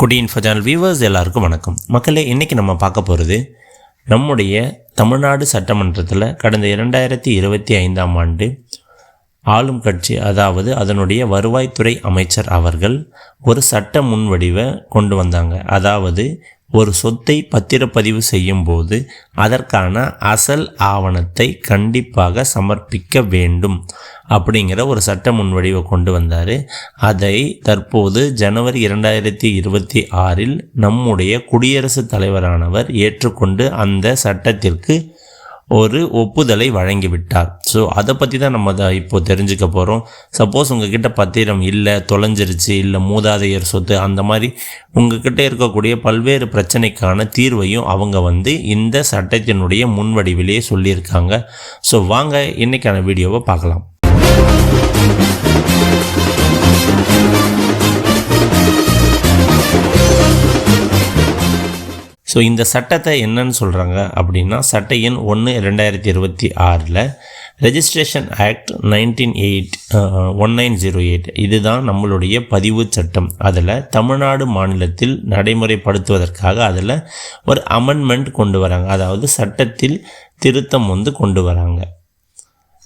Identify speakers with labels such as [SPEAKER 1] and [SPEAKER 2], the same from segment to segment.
[SPEAKER 1] குடியின் ஃபஜானல் viewers எல்லாருக்கும் வணக்கம். மக்களே இன்றைக்கி நம்ம பார்க்க போகிறது நம்முடைய தமிழ்நாடு சட்டமன்றத்தில் கடந்த இரண்டாயிரத்தி இருபத்தி ஐந்தாம் ஆண்டு ஆளும் கட்சி அதாவது அதனுடைய வருவாய்த்துறை அமைச்சர் அவர்கள் ஒரு சட்ட முன்வடிவை கொண்டு வந்தாங்க. அதாவது ஒரு சொத்தை பத்திரப்பதிவு செய்யும் போது அதற்கான அசல் ஆவணத்தை கண்டிப்பாக சமர்ப்பிக்க வேண்டும் அப்படிங்கிற ஒரு சட்ட முன்வடிவை கொண்டு வந்தார். அதை தற்போது ஜனவரி இரண்டாயிரத்தி இருபத்தி ஆறில் நம்முடைய குடியரசுத் தலைவரானவர் ஏற்றுக்கொண்டு அந்த சட்டத்திற்கு ஒரு ஒப்புதலை வழங்கிவிட்டார். ஸோ அதை பற்றி தான் நம்ம அதை இப்போது தெரிஞ்சுக்க போகிறோம் சப்போஸ் உங்ககிட்ட பத்திரம் இல்லை தொலைஞ்சிருச்சு இல்லை மூதாதையர் சொத்து அந்த மாதிரி உங்ககிட்ட இருக்கக்கூடிய பல்வேறு பிரச்சனைக்கான தீர்வையும் அவங்க வந்து இந்த சட்டத்தினுடைய முன்வடிவிலேயே சொல்லியிருக்காங்க. ஸோ வாங்க இன்றைக்கான வீடியோவை பார்க்கலாம். ஸோ இந்த சட்டத்தை என்னன்னு சொல்கிறாங்க அப்படின்னா சட்ட எண் ஒன்று ரெண்டாயிரத்தி இருபத்தி ஆறில் registration act nineteen eight one nine zero eight இதுதான் நம்மளுடைய பதிவு சட்டம். அதில் தமிழ்நாடு மாநிலத்தில் நடைமுறைப்படுத்துவதற்காக அதில் ஒரு அமெண்ட்மெண்ட் கொண்டு வராங்க. அதாவது சட்டத்தில் திருத்தம் வந்து கொண்டு வராங்க.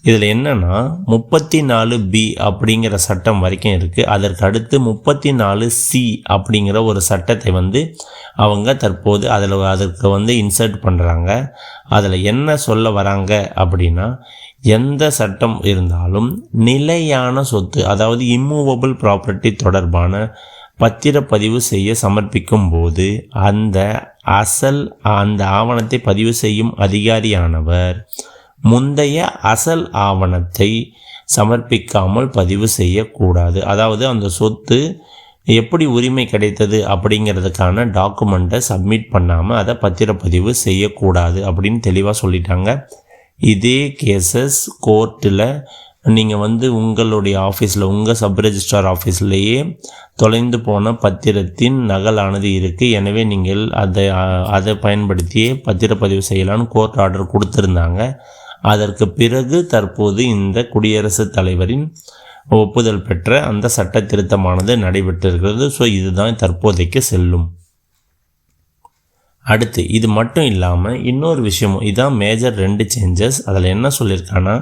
[SPEAKER 1] இதில் என்னென்னா முப்பத்தி நாலு பி அப்படிங்கிற சட்டம் வரைக்கும் இருக்குது அதற்கு அடுத்து முப்பத்தி நாலு சி அப்படிங்கிற ஒரு சட்டத்தை வந்து அவங்க தற்போது அதில் அதற்கு வந்து இன்சர்ட் பண்ணுறாங்க அதில் என்ன சொல்ல வராங்க அப்படின்னா எந்த சட்டம் இருந்தாலும் நிலையான சொத்து அதாவது இம்மூவபிள் ப்ராப்பர்ட்டி தொடர்பான பத்திரப்பதிவு செய்ய சமர்ப்பிக்கும் போது அந்த அசல் அந்த ஆவணத்தை பதிவு செய்யும் அதிகாரியானவர் முந்தைய அசல் ஆவணத்தை சமர்ப்பிக்காமல் பதிவு செய்யக்கூடாது. அதாவது அந்த சொத்து எப்படி உரிமை கிடைத்தது அப்படிங்கிறதுக்கான டாக்குமெண்ட்டை சப்மிட் பண்ணாமல் அதை பத்திரப்பதிவு செய்யக்கூடாது அப்படின்னு தெளிவாக சொல்லிட்டாங்க. இதே கேசஸ் கோர்ட்டில் நீங்கள் வந்து உங்களுடைய ஆஃபீஸில் உங்கள் சப் ரெஜிஸ்ட்ரார் ஆஃபீஸ்லேயே தொலைந்து போன பத்திரத்தின் நகலானது இருக்குது எனவே நீங்கள் அதை அதை பயன்படுத்தியே பத்திரப்பதிவு செய்யலான்னு கோர்ட் ஆர்டர் கொடுத்துருந்தாங்க. அதற்கு பிறகு தற்போது இந்த குடியரசுத் தலைவரின் ஒப்புதல் பெற்ற அந்த சட்ட திருத்தமானது நடைபெற்றிருக்கிறது. ஸோ இதுதான் தற்போதைக்கு செல்லும். அடுத்து இது மட்டும் இல்லாமல் இன்னொரு விஷயமும் இதுதான் மேஜர் ரெண்டு சேஞ்சஸ் அதில் என்ன சொல்லியிருக்கான்னா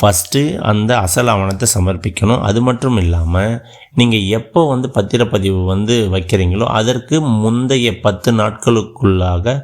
[SPEAKER 1] ஃபஸ்ட்டு அந்த அசல் ஆவணத்தை சமர்ப்பிக்கணும். அது மட்டும் இல்லாமல் நீங்கள் எப்போ வந்து பத்திரப்பதிவு வந்து வைக்கிறீங்களோ அதற்கு முந்தைய பத்து நாட்களுக்குள்ளாக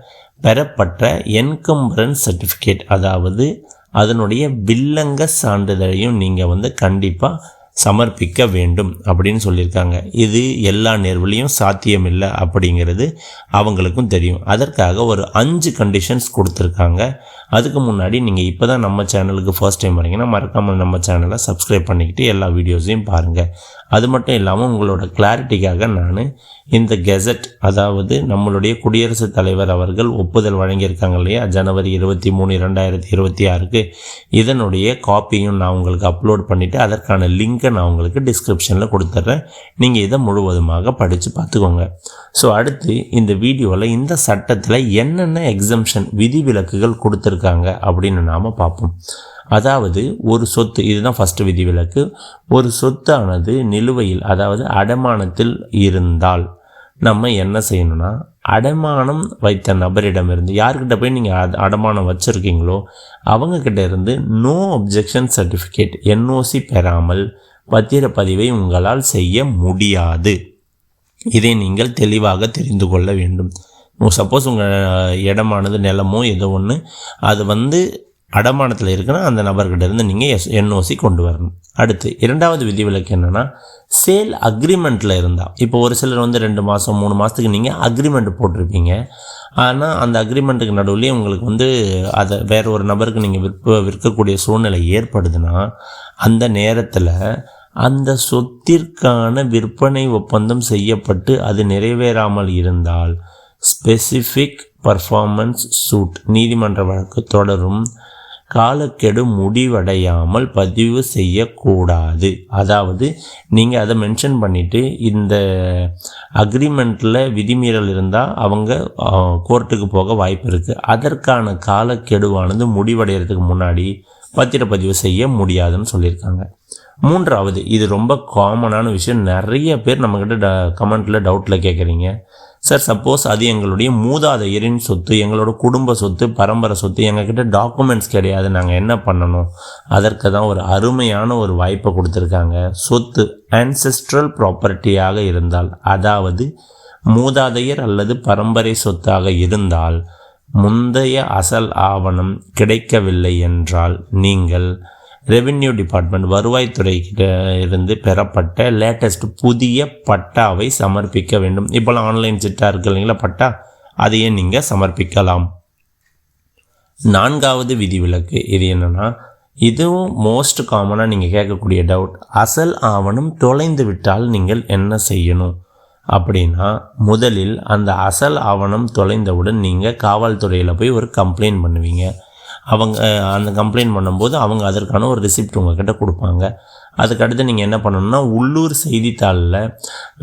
[SPEAKER 1] பெறப்பட்ட என்கம்பரன்ஸ் சர்டிஃபிகேட் அதாவது அதனுடைய வில்லங்க சான்றிதழையும் நீங்கள் வந்து கண்டிப்பாக சமர்ப்பிக்க வேண்டும் அப்படின்னு சொல்லியிருக்காங்க. இது எல்லா நேர்வுலையும் சாத்தியமில்லை அப்படிங்கிறது அவங்களுக்கும் தெரியும். அதற்காக ஒரு அஞ்சு கண்டிஷன்ஸ் கொடுத்துருக்காங்க. அதுக்கு முன்னாடி நீங்கள் இப்போ தான் நம்ம சேனலுக்கு ஃபர்ஸ்ட் டைம் வரீங்கன்னா மறக்காமல் நம்ம சேனலை சப்ஸ்கிரைப் பண்ணிக்கிட்டு எல்லா வீடியோஸையும் பாருங்கள் அது மட்டும் இல்லாமல் உங்களோட கிளாரிட்டிக்காக நான் இந்த கெசட் அதாவது நம்மளுடைய குடியரசுத் தலைவர் அவர்கள் ஒப்புதல் வழங்கியிருக்காங்க இல்லையா? ஜனவரி இருபத்தி மூணு இரண்டாயிரத்தி இருபத்தி ஆறுக்கு. இதனுடைய காப்பியும் நான் உங்களுக்கு அப்லோட் பண்ணிவிட்டு அதற்கான லிங்க்கை நான் உங்களுக்கு டிஸ்கிரிப்ஷனில் கொடுத்துட்றேன். நீங்கள் இதை முழுவதுமாக படித்து பார்த்துக்கோங்க. ஸோ அடுத்து இந்த வீடியோவில் இந்த சட்டத்தில் என்னென்ன எக்ஸம்ஷன் விதிவிலக்குகள் கொடுத்துருக்காங்க அப்படின்னு நாம் பார்ப்போம். அதாவது ஒரு சொத்து இதுதான் ஃபஸ்ட்டு விதிவிலக்கு. ஒரு சொத்தானது நிலுவையில் அதாவது அடமானத்தில் இருந்தால் நம்ம என்ன செய்யணும்னா அடமானம் வைத்த நபரிடமிருந்து யார்கிட்ட போய் நீங்கள் அடமானம் வச்சுருக்கீங்களோ அவங்கக்கிட்ட இருந்து நோ அப்ஜெக்ஷன் சர்டிஃபிகேட் என்ஓசி பெறாமல் பத்திரப்பதிவை உங்களால் செய்ய முடியாது. இதை நீங்கள் தெளிவாக தெரிந்து கொள்ள வேண்டும். சப்போஸ் உங்கள் இடமானது நிலமோ ஏதோ ஒன்று அது வந்து அடமானத்தில் இருக்குன்னா அந்த நபர்கிட்ட இருந்து நீங்கள் எஸ் என்ஓசி கொண்டு வரணும். அடுத்து இரண்டாவது விதிவிலக்கு என்னென்னா சேல் அக்ரிமெண்ட்டில் இருந்தால் இப்போ ஒரு சிலர் வந்து ரெண்டு மாதம் மூணு மாதத்துக்கு நீங்கள் அக்ரிமெண்ட் போட்டிருப்பீங்க. ஆனால் அந்த அக்ரிமெண்ட்டுக்கு நடுவுலேயே உங்களுக்கு வந்து அதை வேற ஒரு நபருக்கு நீங்கள் விற்ப விற்கக்கூடிய சூழ்நிலை ஏற்படுதுன்னா அந்த நேரத்தில் அந்த சொத்திற்கான விற்பனை ஒப்பந்தம் செய்யப்பட்டு அது நிறைவேறாமல் இருந்தால் ஸ்பெசிஃபிக் பர்ஃபார்மன்ஸ் சூட் நீதிமன்ற வழக்கு தொடரும். காலக்கெடு முடிவடையாமல் பதிவு செய்யக்கூடாது. அதாவது நீங்கள் அதை மென்ஷன் பண்ணிவிட்டு இந்த அக்ரிமெண்ட்டில் விதிமீறல் இருந்தால் அவங்க கோர்ட்டுக்கு போக வாய்ப்பு இருக்குது அதற்கான காலக்கெடுவானது முடிவடைகிறதுக்கு முன்னாடி பத்திரப்பதிவு செய்ய முடியாதுன்னு சொல்லியிருக்காங்க. மூன்றாவது இது ரொம்ப காமனான விஷயம். நிறைய பேர் நம்மக்கிட்ட ட கமெண்ட்டில் டவுட்டில் கேட்குறீங்க சார் சப்போஸ் அது எங்களுடைய மூதாதையரின் சொத்து எங்களோட குடும்ப சொத்து பரம்பரை சொத்து எங்ககிட்ட டாக்குமெண்ட்ஸ் கிடையாது. நாங்கள் என்ன பண்ணணும்? அதற்கு தான் ஒரு அருமையான ஒரு வாய்ப்பை கொடுத்துருக்காங்க. சொத்து ஆன்செஸ்ட்ரல் ப்ராப்பர்ட்டியாக இருந்தால் அதாவது மூதாதையர் அல்லது பரம்பரை சொத்தாக இருந்தால் முந்தைய அசல் ஆவணம் கிடைக்கவில்லை என்றால் நீங்கள் ரெவென்யூ டிபார்ட்மெண்ட் வருவாய்த்துறை கிட்ட இருந்து பெறப்பட்ட லேட்டஸ்ட் புதிய பட்டாவை சமர்ப்பிக்க வேண்டும். இப்போலாம் ஆன்லைன் சிட்டா இருக்கு இல்லைங்களா? பட்டா அதையே நீங்கள் சமர்ப்பிக்கலாம். நான்காவது விதிவிலக்கு இது என்னென்னா இதுவும் மோஸ்ட் காமனாக நீங்கள் கேட்கக்கூடிய டவுட் அசல் ஆவணம் தொலைந்து விட்டால் நீங்கள் என்ன செய்யணும்? அப்படின்னா முதலில் அந்த அசல் ஆவணம் தொலைந்தவுடன் நீங்கள் காவல்துறையில் போய் ஒரு கம்ப்ளைண்ட் பண்ணுவீங்க. அவங்க அந்த கம்ப்ளைண்ட் பண்ணும்போது அவங்க அதற்கான ஒரு ரிசிப்ட் உங்ககிட்ட கொடுப்பாங்க. அதுக்கடுத்து நீங்கள் என்ன பண்ணணும்னா உள்ளூர் செய்தித்தாளில்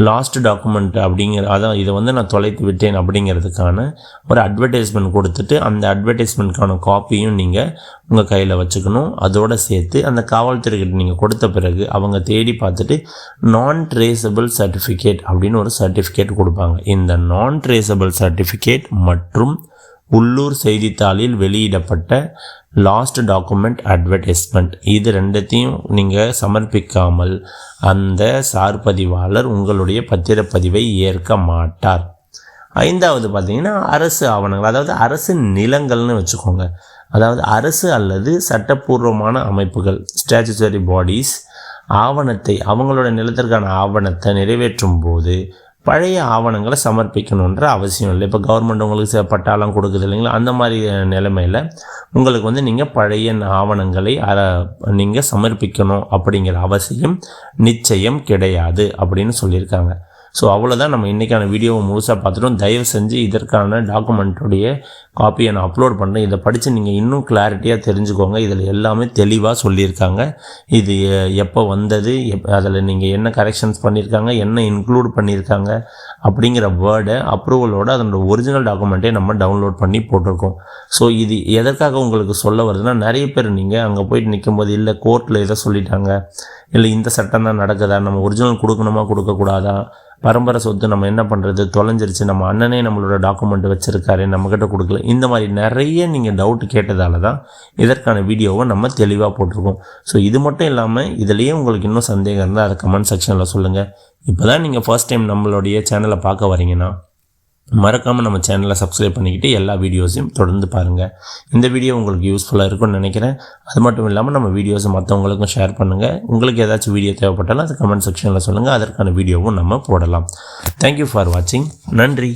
[SPEAKER 1] லாஸ்ட் டாக்குமெண்ட் அப்படிங்கிற அதான் இதை வந்து நான் தொலைத்து விட்டேன் அப்படிங்கிறதுக்கான ஒரு அட்வர்டைஸ்மெண்ட் கொடுத்துட்டு அந்த அட்வர்டைஸ்மெண்ட்கான காப்பியும் நீங்கள் உங்கள் கையில் வச்சுக்கணும். அதோடு சேர்த்து அந்த காவல்துறைக்கிட்ட நீங்கள் கொடுத்த பிறகு அவங்க தேடி பார்த்துட்டு நான் ட்ரேசபிள் சர்டிஃபிகேட் அப்படின்னு ஒரு சர்டிஃபிகேட் கொடுப்பாங்க. இந்த நான் ட்ரேசபிள் சர்டிஃபிகேட் மற்றும் உள்ளூர் செய்தித்தாளில் வெளியிடப்பட்ட லாஸ்ட் டாக்குமெண்ட் அட்வர்டைஸ்மெண்ட். இது ரெண்டத்தையும் நீங்கள் சமர்ப்பிக்காமல் அந்த சார்பதிவாளர் உங்களுடைய பத்திரப்பதிவை ஏற்க மாட்டார். ஐந்தாவது பார்த்தீங்கன்னா அரசு ஆவணங்கள் அதாவது அரசு நிலங்கள்னு வச்சுக்கோங்க. அதாவது அரசு அல்லது சட்டப்பூர்வமான அமைப்புகள் ஸ்டாச்சுசரி பாடிஸ் ஆவணத்தை அவங்களோட நிலத்திற்கான ஆவணத்தை நிறைவேற்றும் போது பழைய ஆவணங்களை சமர்ப்பிக்கணுன்ற அவசியம் இல்லை. இப்போ கவர்மெண்ட் உங்களுக்கு சில பட்டாலாம் கொடுக்குது இல்லைங்களா? அந்த மாதிரி நிலைமையில் உங்களுக்கு வந்து நீங்கள் பழைய ஆவணங்களை அதை நீங்கள் சமர்ப்பிக்கணும் அப்படிங்கிற அவசியம் நிச்சயம் கிடையாது அப்படின்னு சொல்லியிருக்காங்க. ஸோ அவ்வளோதான் நம்ம இன்றைக்கான வீடியோவை முழுசாக பார்த்துட்டோம். தயவு செஞ்சு இதற்கான டாக்குமெண்ட்டுடைய காப்பியை நான் அப்லோட் பண்ணுறேன் இதை படித்து நீங்கள் இன்னும் கிளாரிட்டியாக தெரிஞ்சுக்கோங்க. இதில் எல்லாமே தெளிவாக சொல்லியிருக்காங்க. இது எப்போ வந்தது? எப் அதில் நீங்கள் என்ன கரெக்ஷன்ஸ் பண்ணியிருக்காங்க? என்ன இன்க்ளூட் பண்ணியிருக்காங்க? அப்படிங்கிற வேர்டை அப்ரூவலோட அதனோட ஒரிஜினல் டாக்குமெண்ட்டே நம்ம டவுன்லோட் பண்ணி போட்டிருக்கோம். ஸோ இது எதற்காக உங்களுக்கு சொல்ல வருதுன்னா நிறைய பேர் நீங்கள் அங்கே போயிட்டு நிற்கும்போது இல்லை கோர்ட்டில் எதை சொல்லிட்டாங்க. இல்லை இந்த சட்டம் தான் நடக்குதா? நம்ம ஒரிஜினல் கொடுக்கணுமா? கொடுக்கக்கூடாதா? பரம்பரை சொத்து நம்ம என்ன பண்ணுறது தொலைஞ்சிருச்சு. நம்ம அண்ணனே நம்மளோட டாக்குமெண்ட் வச்சுருக்காரு. நம்மக்கிட்ட கொடுக்கல. இந்த மாதிரி நிறைய நீங்கள் டவுட் கேட்டதால தான் இதற்கான வீடியோவை நம்ம தெளிவாக போட்டிருக்கோம். ஸோ இது மட்டும் இல்லாமல் இதுலேயே உங்களுக்கு இன்னும் சந்தேகம் இருந்தால் அதை கமெண்ட் செக்ஷனில் சொல்லுங்கள் இப்போ தான் நீங்கள் ஃபர்ஸ்ட் டைம் நம்மளுடைய சேனலை பார்க்க வரீங்கன்னா மறக்காமல் நம்ம சேனலை சப்ஸ்கிரைப் பண்ணிக்கிட்டு எல்லா வீடியோஸையும் தொடர்ந்து பாருங்கள் இந்த வீடியோ உங்களுக்கு யூஸ்ஃபுல்லாக இருக்கும்னு நினைக்கிறேன். அது மட்டும் இல்லாமல் நம்ம வீடியோஸை மற்றவங்களுக்கும் ஷேர் பண்ணுங்கள் உங்களுக்கு ஏதாச்சும் வீடியோ தேவைப்பட்டாலும் அது கமெண்ட் செக்ஷனில் சொல்லுங்கள் அதற்கான வீடியோவும் நம்ம போடலாம். தேங்க்யூ ஃபார் வாட்சிங் நன்றி.